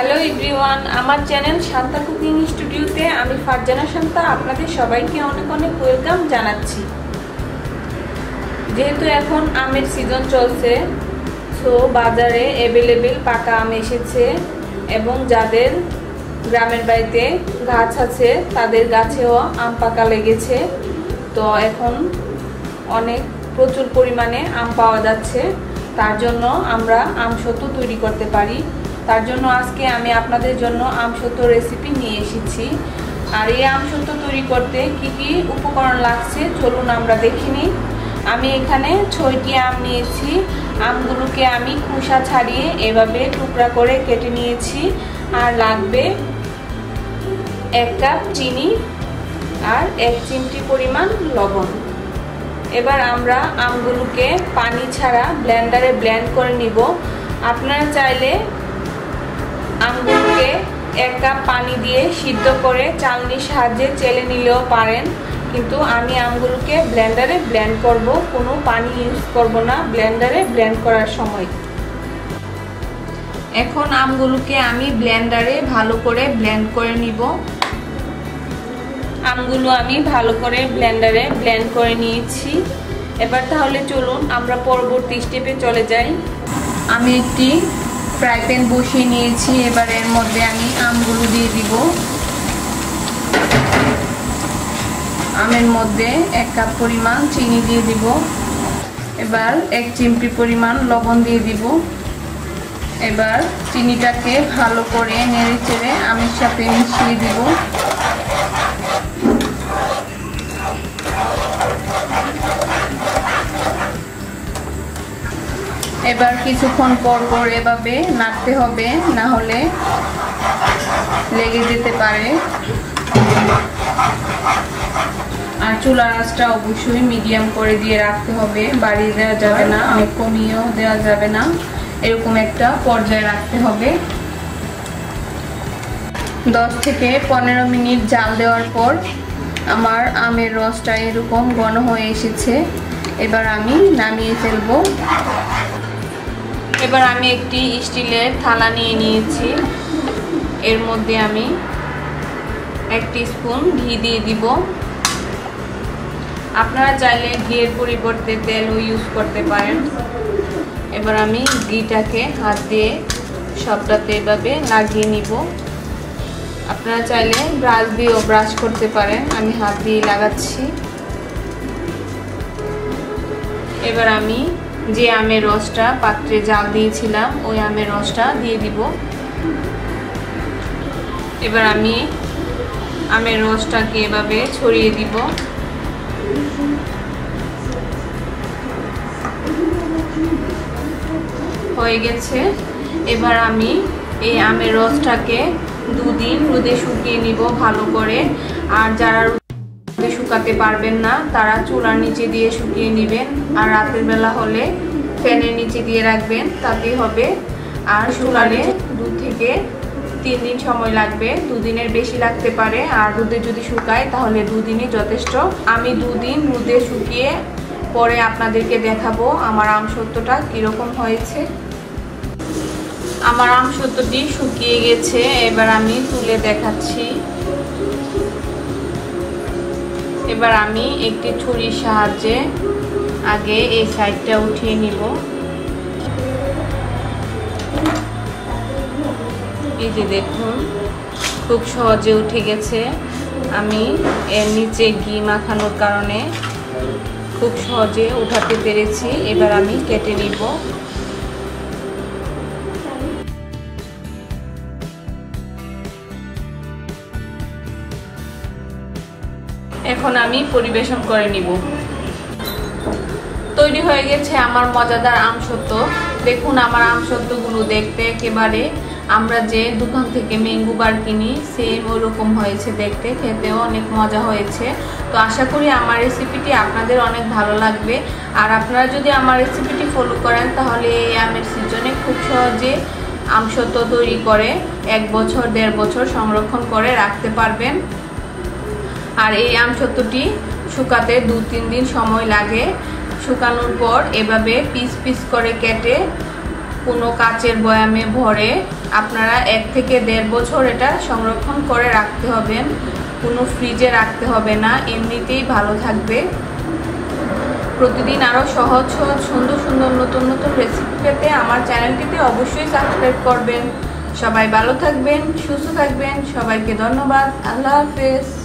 Hello everyone, আমার channel Shanta cooking স্টুডিওতে আমি ফারজানা শান্তা আপনাদের সবাইকে অনেক অনেক ওয়েলকাম জানাচ্ছি। যেহেতু এখন আমের সিজন চলছে সো বাজারে অ্যাভেলেবেল পাকা আম এসেছে এবং যাদের গ্রামের বাড়িতে গাছ আছে, তাদের গাছেও আম পাকা লেগেছে। তো এখন অনেক প্রচুর পরিমাণে আম পাওয়া যাচ্ছে, তার জন্য আমরা আম সত্য তৈরি করতে পারি। তার জন্য আজকে আমি আপনাদের জন্য আমসত্ব রেসিপি নিয়ে এসেছি। আর এই আমসত্ব তৈরি করতে কি কি উপকরণ লাগছে চলুন আমরা দেখিনি আমি এখানে ছয়টি আম নিয়েছি। আমগুলোকে আমি খোসা ছাড়িয়ে এভাবে টুকরা করে কেটে নিয়েছি। আর লাগবে এক কাপ চিনি আর এক চিমটি পরিমাণ লবণ। এবার আমরা আমগুলোকে পানি ছাড়া ব্লেন্ডারে ব্লেন্ড করে নিব। আপনারা চাইলে আমগুলোকে এক কাপ পানি দিয়ে সিদ্ধ করে চালনির সাহায্যে চেলে নিলেও পারেন। কিন্তু আমি আমগুলোকে ব্লেন্ডারে ব্লেন্ড করব, কোনো পানি ইউজ করব না, ব্লেন্ডারে ব্লেন্ড করার সময়। এখন আমগুলোকে আমি ব্লেন্ডারে ভালো করে ব্লেন্ড করে নিব। আমগুলো আমি ভালো করে ব্লেন্ডারে ব্লেন্ড করে নিয়েছি। এবার তাহলে চলুন আমরা পরবর্তী স্টেপে চলে যাই। আমি একটি ফ্রাই প্যান বসিয়ে নিয়েছি, এবার এর মধ্যে আমি আমগুলো দিয়ে দিব। আমের মধ্যে এক কাপ পরিমাণ চিনি দিয়ে দিব। এবার এক চিমটি পরিমাণ লবণ দিয়ে দিব। এবার চিনিটাকে ভালো করে নেড়ে চেড়ে আমের সাথে মিশিয়ে দিব। এবার কিছুক্ষণ পর পর এভাবে নাড়তে হবে, না হলে লেগে যেতে পারে। আর চুলার আঁচটা অবশ্যই মিডিয়াম করে দিয়ে রাখতে হবে। বাড়িয়ে দেওয়া যাবে না অনেক কমিয়েও দেওয়া যাবে না। এরকম একটা পর্যায়ে রাখতে হবে। দশ থেকে পনেরো মিনিট জাল দেওয়ার পর আমার আমের রসটা এরকম ঘন হয়ে এসেছে। এবার আমি নামিয়ে ফেলব। এবার আমি একটি স্টিলের থালা নিয়ে নিয়েছি। এর মধ্যে আমি এক স্পুন ঘি দিয়ে দিব। আপনারা চাইলে ঘিয়ের পরিবর্তে তেলও ইউজ করতে পারেন। এবার আমি ঘিটাকে হাত দিয়ে সবটাতে এভাবে লাগিয়ে নিব। আপনারা চাইলে ব্রাশ দিয়েও ব্রাশ করতে পারেন। আমি হাত দিয়ে লাগাচ্ছি। এবার আমি যে আমের রসটা পাত্রে জাল দিয়েছিলাম, ওই আমের রসটা দিয়ে দিব। এবার আমি আমের রসটাকে এভাবে ছড়িয়ে দিব। হয়ে গেছে। এবার আমি এই আমের রসটাকে দুদিন রোদে শুকিয়ে নিব ভালো করে। আর যারা রোদে শুকাতে পারবেন না। তারা চুলার নিচে দিয়ে শুকিয়ে নেবেন আর রাতের বেলা হলে ফ্যানের নিচে দিয়ে রাখবেন, তাতেই হবে। আর চুলারে দু থেকে তিন দিন সময় লাগবে, দুদিনের বেশি লাগতে পারে। আর রোদে যদি শুকায়, তাহলে দুদিনই যথেষ্ট। আমি দুদিন রোদে শুকিয়ে পরে আপনাদেরকে দেখাবো আমার আম সত্যটা কীরকম হয়েছে। আমার আম সত্যটি শুকিয়ে গেছে, এবার আমি তুলে দেখাচ্ছি। এবার আমি একটি ছুরির সাহায্যে আগে এই সাইডটা উঠিয়ে নিব। এই যে দেখুন, খুব সহজে উঠে গেছে। আমি এর নিচে ঘি মাখানোর কারণে খুব সহজে উঠাতে পেরেছি। এবার আমি কেটে নিব। এখন আমি পরিবেশন করে নিব। তৈরি হয়ে গেছে আমার মজাদার আমসত্ব দেখুন আমার আমসত্বগুলো দেখতে একেবারে। আমরা যে দোকান থেকে ম্যাঙ্গো বার কিনি সেম ওরকম হয়েছে দেখতে, খেতেও অনেক মজা হয়েছে। তো আশা করি আমার রেসিপিটি আপনাদের অনেক ভালো লাগবে। আর আপনারা যদি আমার রেসিপিটি ফলো করেন, তাহলে এই আমের সিজনে খুব সহজে আমসত্ব তৈরি করে, এক বছর, দেড় বছর সংরক্ষণ করে রাখতে পারবেন। আর এই আমসত্বটি শুকাতে দু, তিন দিন সময় লাগে। শুকানোর পর এভাবে পিস পিস করে কেটে কোনো কাচের বয়ামে ভরে আপনারা এক থেকে দেড় বছর এটা সংরক্ষণ করে রাখতে হবে। কোনো ফ্রিজে রাখতে হবে না, এমনিতেই ভালো থাকবে। প্রতিদিন আরও সহজ সহজ, সুন্দর সুন্দর নতুন নতুন রেসিপি পেতে আমার চ্যানেলটিতে অবশ্যই সাবস্ক্রাইব করবেন। সবাই ভালো থাকবেন, সুস্থ থাকবেন, সবাইকে ধন্যবাদ, আল্লাহ হাফেজ।